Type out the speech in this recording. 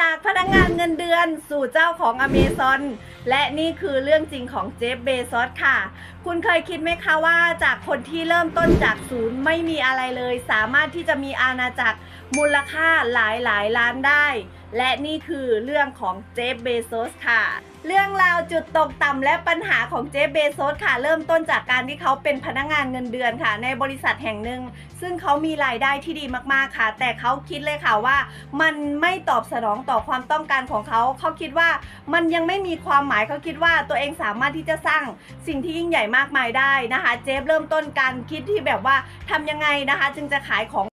จากพนักงานเงินเดือนสู่เจ้าของอเมซอนและนี่คือเรื่องจริงของเจฟเบซอสค่ะ คุณเคยคิดไหมคะว่าจากคนที่เริ่มต้นจากศูนย์ไม่มีอะไรเลย สามารถที่จะมีอาณาจักรมูลค่าหลายหลายล้านได้ และนี่คือเรื่องของเจฟเบโซสค่ะ เรื่องราวจุดตกต่ำและปัญหาของเจฟเบโซสค่ะ เริ่มต้นจากการที่เขาเป็นพนักงานเงินเดือนค่ะ ในบริษัทแห่งหนึ่ง ซึ่งเขามีรายได้ที่ดีมากๆค่ะ แต่เขาคิดเลยค่ะว่า มันไม่ตอบสนองต่อความต้องการของเขา เขาคิดว่ามันยังไม่มีความหมายเขาคิดว่าตัวเองสามารถที่จะสร้างสิ่งที่ยิ่งใหญ่มากมายได้นะคะ เจฟเริ่มต้นการคิดที่แบบว่าทำยังไงนะคะ จึงจะขายของ